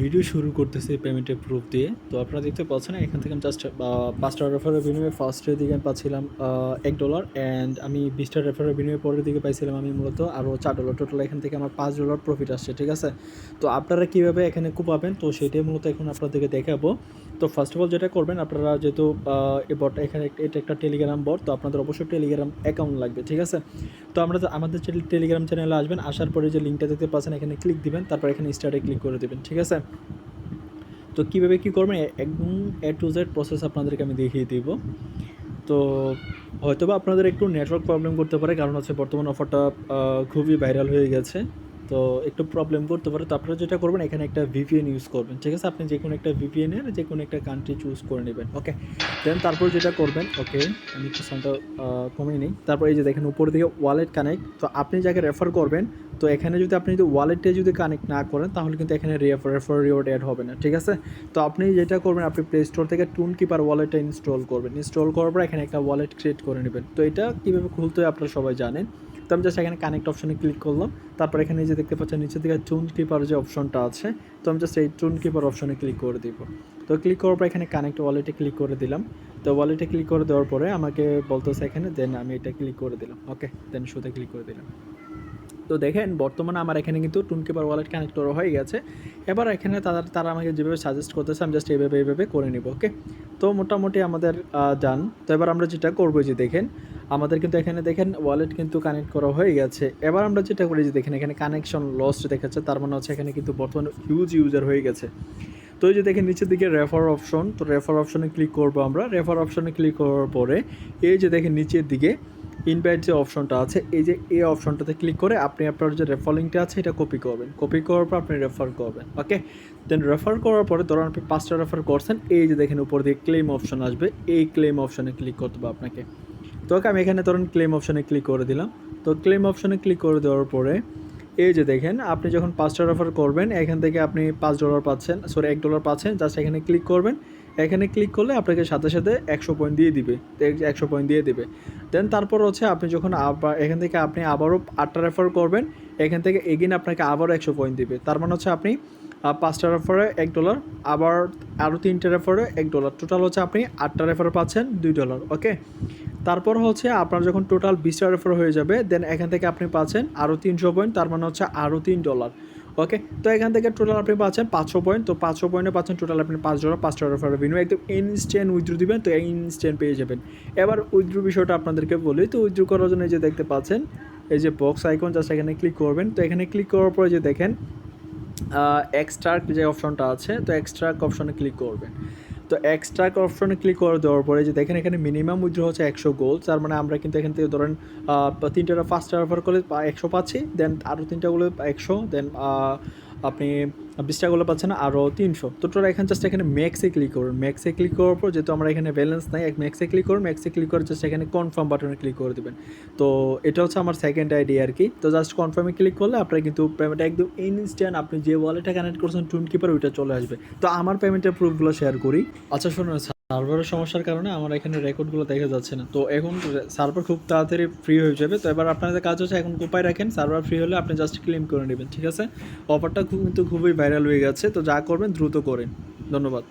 Video শুরু করতেছি পেমেন্টের প্রুফ দিয়ে। তো আপনারা দেখতে পাচ্ছেন, এখান থেকে আমি জাস্ট পাঁচটা রেফারের বিনিময়ে ফার্স্টের দিকে আমি পাচ্ছিলাম এক ডলার অ্যান্ড আমি বিশটা রেফারের বিনিময়ে পরের দিকে পাইছিলাম আমি মূলত আরও চার ডলার টোটাল এখান থেকে আমার পাঁচ ডলার প্রফিট আসছে, ঠিক আছে? তো আপনারা কীভাবে এখানে কুপাবেন তো সেটাই মূলত এখন আপনাদেরকে দেখাবো। তো ফার্স্ট অফ অল যেটা করবেন, আপনারা যেহেতু এই বট এখানে এটা একটা টেলিগ্রাম বট তো আপনাদের অবশ্যই টেলিগ্রাম অ্যাকাউন্ট লাগবে, ঠিক আছে? তো আমরা আমাদের টেলিগ্রাম চ্যানেলে আসবেন, আসার পরে যে লিঙ্কটা দেখতে পাচ্ছেন, এখানে ক্লিক দিবেন, তারপর এখানে স্টার্টে ক্লিক করে দেবেন, ঠিক আছে? তো কীভাবে কী করবেন? একদম এ টু জেড প্রসেস আপনাদেরকে আমি দেখিয়ে দিব। তো হয়তোবা আপনাদের একটু নেটওয়ার্ক প্রবলেম করতে পারে, কারণ হচ্ছে বর্তমান অফারটা খুবই ভাইরাল হয়ে গেছে। তো একটু প্রবলেম করতে পারে। তো আপনারা যেটা করবেন, এখানে একটা ভিপিএন ইউজ করবেন, ঠিক আছে? আপনি যে কোনো একটা ভিপিএনের যে কোনো একটা কান্ট্রি চুজ করে নেবেন ওকে দেন তারপর যেটা করবেন ওকে আমি একটু সাউন্ডটা কমিয়ে নিই। তারপর এই যে দেখেন, উপর দিকে ওয়ালেট কানেক্ট তো আপনি যাকে রেফার করবেন তো এখানে যদি আপনি যদি ওয়ালেটে যদি কানেক্ট না করেন, তাহলে কিন্তু এখানে রেফার রেফার রিওয়ার্ড অ্যাড হবে না, ঠিক আছে? তো আপনি যেটা করবেন, আপনি প্লে স্টোর থেকে টুন কিপার ওয়ালেটটা ইনস্টল করবেন। ইনস্টল করার পর এখানে একটা ওয়ালেট ক্রিয়েট করে নেবেন। তো এটা কীভাবে খুলতে হয় আপনারা সবাই জানেন। তো আমি জাস্ট এখানে কানেক্ট অপশনে ক্লিক করলাম। তারপর এখানে যে দেখতে পাচ্ছেন, নিচের দিকে টুন কিপার যে অপশনটা আছে, তো আমি জাস্ট এই টুন কিপার অপশনে ক্লিক করে দিব। তো ক্লিক করার পর এখানে কানেক্ট ওয়ালেটে ক্লিক করে দিলাম। তো ওয়ালেটে ক্লিক করে দেওয়ার পরে আমাকে বলতেছে এখানে, দেন আমি এটা ক্লিক করে দিলাম। ওকে দেন শুতে ক্লিক করে দিলাম। তো দেখেন, বর্তমানে আমার এখানে কিন্তু টুনকিপার ওয়ালেট কানেক্ট করা হয়ে গেছে। এবার এখানে তারা তারা আমাকে যেভাবে সাজেস্ট করতেছে, আমি জাস্ট এইভাবে এইভাবে করে নিব ওকে তো মোটামুটি আমাদের ডান তো এবার আমরা যেটা করব যে দেখেন, আমাদের কিন্তু এখানে দেখেন ওয়ালেট কিন্তু কানেক্ট করা হয়ে গেছে। এবার আমরা যেটা করি যে দেখেন, এখানে কানেকশন লস্ট দেখাচ্ছে, তার মানে হচ্ছে এখানে কিন্তু বর্তমানে হিউজ ইউজার হয়ে গেছে। তো এই যে দেখেন নিচের দিকে রেফার অপশন তো রেফার অপশনে ক্লিক করব আমরা। রেফার অপশনে ক্লিক করার পরে এই যে দেখেন নিচের দিকে ইনভাইট যে অপশনটা আছে, এই যে এই অপশনটাতে ক্লিক করে আপনি আপনার যে রেফার লিঙ্কটা আছে, এটা কপি করবেন। কপি করার পর আপনি রেফার করবেন ওকে দেন রেফার করার পরে ধরুন আপনি পাঁচটা রেফার করছেন, এই যে দেখেন উপর দিয়ে ক্লেম অপশন আসবে, এই ক্লেম অপশনে ক্লিক করতে হবে আপনাকে। তো ওকে আমি এখানে ধরুন ক্লেম অপশনে ক্লিক করে দিলাম। তো ক্লেম অপশনে ক্লিক করে দেওয়ার পরে এই যে দেখেন, আপনি যখন পাঁচটা রেফার করবেন, এখান থেকে আপনি পাঁচ ডলার পাচ্ছেন সরি এক ডলার পাচ্ছেন জাস্ট এখানে ক্লিক করবেন। এখানে ক্লিক করলে আপনাকে সাথে সাথে একশো পয়েন্ট দিয়ে দিবে একশো পয়েন্ট দিয়ে দিবে। দেন তারপর হচ্ছে আপনি যখন আবার, এখান থেকে আপনি আবারও আটটা রেফার করবেন, এখান থেকে এগিন আপনাকে আবারও একশো পয়েন্ট দিবে। তার মানে হচ্ছে আপনি পাঁচটা রেফারে এক ডলার আবার আরও তিনটে রেফারে এক ডলার টোটাল হচ্ছে আপনি আটটা রেফার পাচ্ছেন, দুই ডলার ওকে তারপর হচ্ছে আপনার যখন টোটাল বিশটা রেফার হয়ে যাবে দেন এখান থেকে আপনি পাচ্ছেন আরও তিনশো পয়েন্ট তার মানে হচ্ছে আরও তিন ডলার ওকে তো এখান থেকে টোটাল আপনি পাচ্ছেন পাঁচশো পয়েন্ট তো পাঁচশো পয়েন্টে পাচ্ছেন টোটাল আপনি পাঁচ ডলার পাঁচটা রেফার বিনিময় একদম ইনস্ট্যান্ট উইথড্রু দিবেন, তো ইনস্ট্যান্ট পেয়ে যাবেন। এবার উইথড্রু বিষয়টা আপনাদেরকে বলি, তো উইথড্রু করার জন্য যে দেখতে পাচ্ছেন, এই যে বক্স আইকন জাস্ট এখানে ক্লিক করবেন, তো এখানে ক্লিক করার পরে যে দেখেন এক্সট্রাক্ট যে অপশনটা আছে, তো এক্সট্রাক্ট অপশনে ক্লিক করবেন। তো এক্সট্রা অপশনে ক্লিক করে দেওয়ার পরে যে দেখেন এখানে মিনিমাম উইথড্র হচ্ছে একশো গোল তার মানে আমরা কিন্তু এখান থেকে ধরেন তিনটা ফার্স্ট ট্রাফার করলে একশো পাচ্ছি দেন আরও তিনটাগুলো একশো দেন আপনি বিশটাগুলো পাচ্ছেন আরও তিনশো। তো টোটাল এখানে জাস্ট এখানে ম্যাক্সে ক্লিক করুন। ম্যাক্সে ক্লিক করার পর যেহেতু আমরা এখানে ব্যালেন্স নাই, এক ম্যাক্সে ক্লিক করুন ম্যাক্সে ক্লিক করে জাস্ট এখানে কনফার্ম বাটনে ক্লিক করে দেবেন। তো এটা হচ্ছে আমার সেকেন্ড আইডি আর কি তো জাস্ট কনফার্মে ক্লিক করলে আপনার কিন্তু পেমেন্ট একদম ইনস্ট্যান্ট আপনি যে ওয়ালেটে কানেক্ট করছেন টুন কিপার ওইটা চলে আসবে। তো আমার পেমেন্টের প্রুফগুলো শেয়ার করি। আচ্ছা শুনুন সার্ভারের সমস্যার কারণে আমার এখানে রেকর্ডগুলো দেখা যাচ্ছে না। তো এখন সার্ভার খুব তাড়াতাড়ি ফ্রি হয়ে যাবে। তো এবার আপনাদের কাজ হচ্ছে, এখন কোপায় রাখেন, সার্ভার ফ্রি হলে আপনি জাস্ট ক্লেম করে নেবেন, ঠিক আছে? অফারটা খুব কিন্তু খুবই ভাইরাল হয়ে গেছে। তো যা করবেন, দ্রুত করেন ধন্যবাদ।